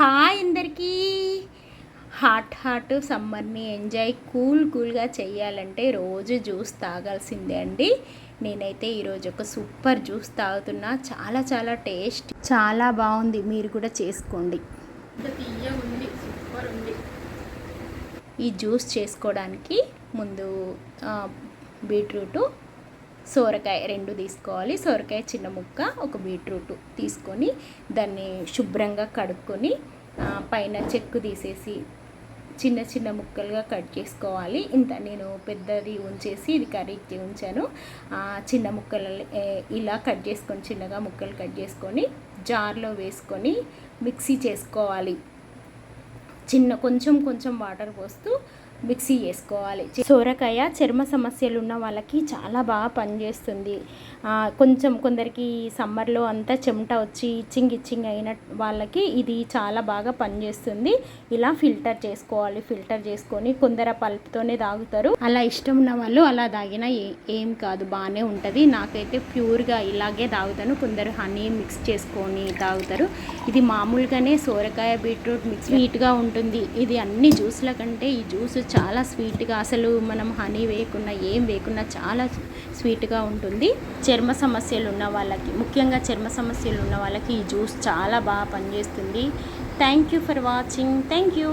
Hi అందరికీ. Hot hot సమ్మర్ని enjoy cool కూల్గా చేయాలంటే రోజు జ్యూస్ తాగాల్సిందే అండి. నేనైతే ఈరోజు ఒక సూపర్ జ్యూస్ తాగుతున్నా. చాలా చాలా టేస్ట్. చాలా బాగుంది. మీరు కూడా చేసుకోండి. ఉంది. సూపర్ ఉంది. ఈ జ్యూస్ చేసుకోవడానికి ముందు బీట్రూటు సోరకాయ రెండు తీసుకోవాలి. సోరకాయ చిన్న ముక్క ఒక బీట్రూట్ తీసుకొని దాన్ని శుభ్రంగా కడుక్కొని పైన చెక్కు తీసేసి చిన్న చిన్న ముక్కలుగా కట్ చేసుకోవాలి. ఇంత నేను పెద్దది ఉంచేసి ఇది కర్రీకి ఉంచాను. చిన్న ముక్కలు ఇలా కట్ చేసుకొని చిన్నగా ముక్కలు కట్ చేసుకొని జార్లో వేసుకొని మిక్సీ చేసుకోవాలి. చిన్న కొంచెం కొంచెం వాటర్ పోస్తూ మిక్సీ చేసుకోవాలి. సోరకాయ చర్మ సమస్యలు ఉన్న వాళ్ళకి చాలా బాగా పనిచేస్తుంది. కొంచెం కొందరికి సమ్మర్లో అంతా చెమట వచ్చి ఇచ్చింగ్ ఇచ్చింగ్ అయిన వాళ్ళకి ఇది చాలా బాగా పనిచేస్తుంది. ఇలా ఫిల్టర్ చేసుకోవాలి ఫిల్టర్ చేసుకొని కొందరు పల్ప్తోనే తాగుతారు. అలా ఇష్టం ఉన్న వాళ్ళు అలా తాగినా ఏ- ఏం కాదు బాగానే ఉంటుంది. నాకైతే ప్యూర్గా ఇలాగే తాగుతాను. కొందరు హనీ మిక్స్ చేసుకొని తాగుతారు. ఇది మామూలుగానే సోరకాయ బీట్రూట్ మిక్స్ స్వీట్గా ఉంటుంది. ఇది అన్ని జ్యూస్ల కంటే ఈ జ్యూస్ చాలా స్వీట్గా అసలు మనం హనీ వేయకుండా ఏం వేయకుండా చాలా స్వీట్గా ఉంటుంది. చర్మ సమస్యలు ఉన్న వాళ్ళకి ముఖ్యంగా చర్మ సమస్యలు ఉన్న వాళ్ళకి ఈ జ్యూస్ చాలా బాగా పనిచేస్తుంది. Thank you for watching. Thank you.